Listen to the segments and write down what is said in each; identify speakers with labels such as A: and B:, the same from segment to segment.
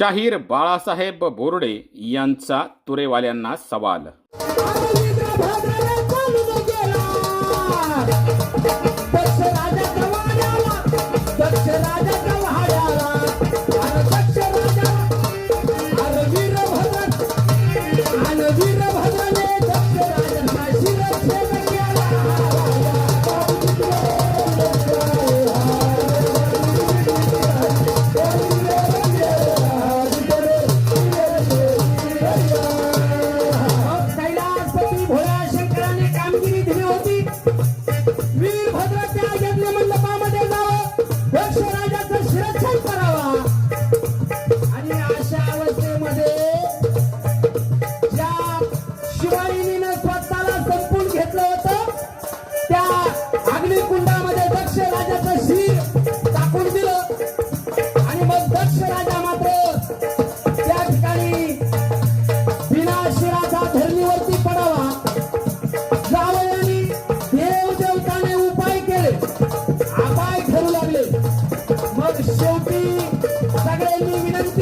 A: शाहीर बाळासाहेब बोर्डे यांचा तुरेवाल्यांना सवाल
B: செய்து விளக்கு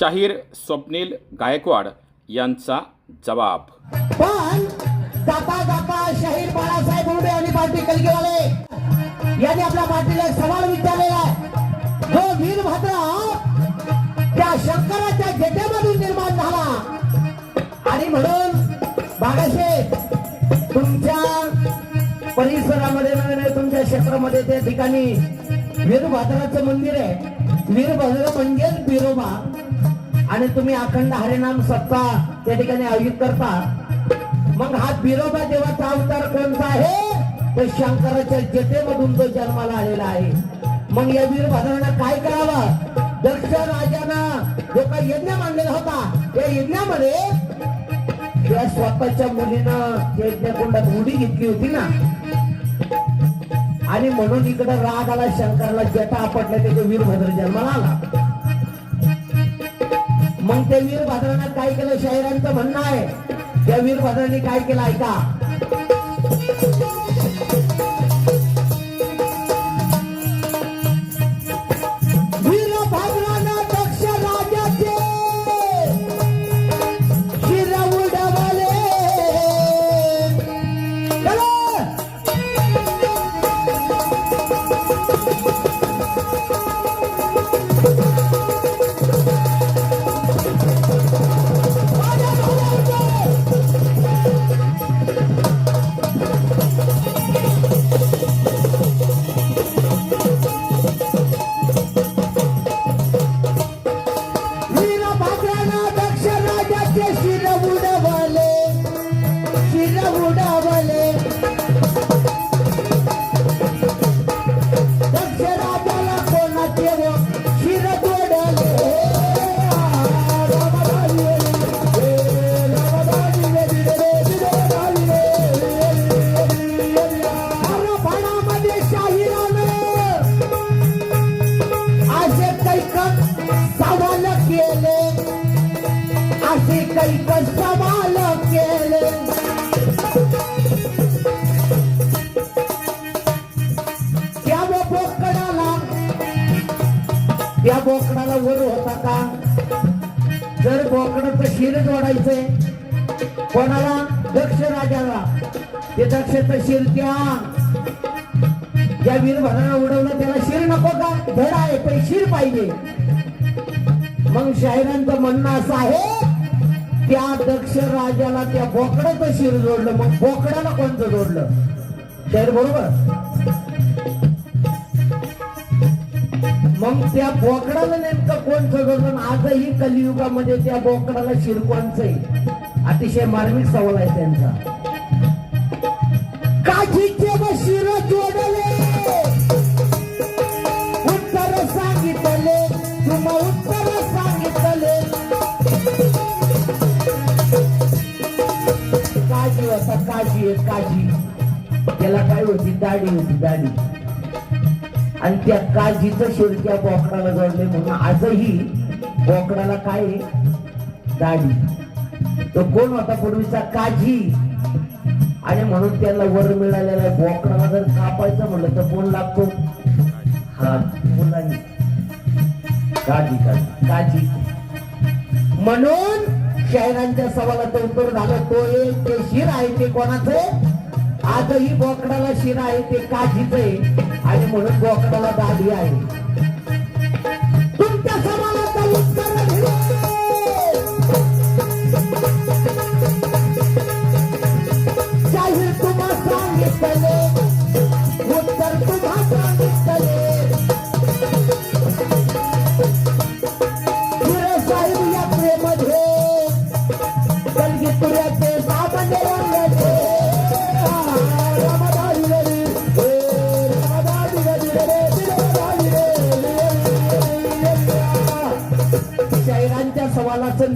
B: शाहीर स्वप्नील गायकवाड
A: यांचा जबाब.
B: पण जाता जाता शाहीर बाळासाहेब उर्डे आणि पार्टी कलगीवाले. यांनी आपल्या पार्टीला सवाल विचारलेला आहे. हो, जो वीरभद्र त्या शंकराच्या जेटेमधून निर्माण झाला. आणि म्हणून बागाशे तुमच्या परिसरामध्ये नव्हे तुमच्या क्षेत्रामध्ये त्या ठिकाणी वीरभद्राचं मंदिर आहे. वीरभद्र म्हणजेच बिरोबा आणि तुम्ही अखंड हरिनाम सप्ताह त्या ठिकाणी आयोजित करता. मग हा बिरोबा देवाचा अवतार कोणता आहे? तर शंकराच्या जटेमधून तो जन्माला आलेला आहे. मग या वीरभद्रानं काय करावं? दक्ष राजानं जो काही यज्ञ मांडलेला होता त्या यज्ञामध्ये त्या स्वतःच्या मुलीनं यज्ञकुंडात उडी घेतली होती ना. आणि म्हणून इकडे राग आला शंकरला जटा आपटल्या त्याच्या वीरभद्र जन्माला आला. मग त्या भाद्रांना काय केलं? शाहिरांचं म्हणणं आहे. त्या वीर भाद्रांनी काय केलं? ऐका. असे कैकत सवाल केले त्या बोकडाला त्या बोकडाला वर होता का? जर बोकडाचं शिर जोडायचंय कोणाला? दक्ष राजाला. ते दक्षचं शिर त्या ज्या वीरभराला उडवलं त्याला शिर नको का? धड आहे पण शिर पाहिजे. मग शाहिरांचं म्हणणं असं आहे त्या दक्ष राजाला त्या बोकड्याचं शिर जोडलं. मग बोकड्याला कोणतं जोडलं? तर बरोबर? मग त्या बोकडाला नेमकं कोणचं जोडलं? आजही कलियुगामध्ये त्या बोकडाला शिर कोणचं आहे? अतिशय मार्मिक सवाल आहे त्यांचा. काठीचे शिर जोडले. होता काजी आहे काजी त्याला काय होती? दाढी होती दाढी. आणि त्या काजीचं शिरक्या बोकडाला जोडले म्हणून आजही बोकडाला काय आहे? दाढी. तो कोण होता? पूर्वीचा काजी आणि म्हणून त्याला वर मिळालेला आहे. बोकडाला जर कापायचं म्हणलं तर कोण लागतो? हा मुलांनी. काजी काजी काजी म्हणून शाहिरांच्या सवालाचं उत्तर झालं. तो एक ते शिर आहे ते कोणाचं? आजही बोकडाला शिर आहे ते काजीच आहे. आणि म्हणून बोकडाला दाढी आहे.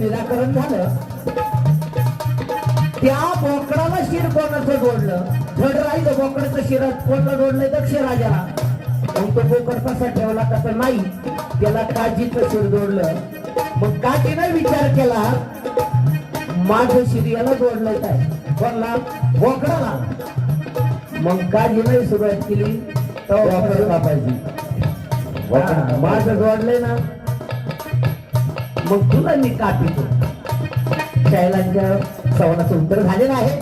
B: निराकरण झालं. त्या बोकडाला शिर कोणाचं जोडलं? धड राहिलं बोकडाचं शिरात. कोणाला जोडलंय? दक्ष मग तो बोकड कसा ठेवला कसा नाही. त्याला काजीचं शिर जोडलं. मग काजीनं विचार केला माझं शिर याला जोडलंय काय? कोणला बोकडाला. मग काजीनं सुरुवात केली. तर बोकड कापायची. माझं जोडलंय ना. मग तुला मी का पितो? शैलांच्या सवालाचं उत्तर झालेलं आहे.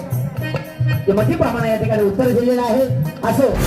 B: ते मठी प्रमाणे या ठिकाणी उत्तर दिलेलं आहे. असो.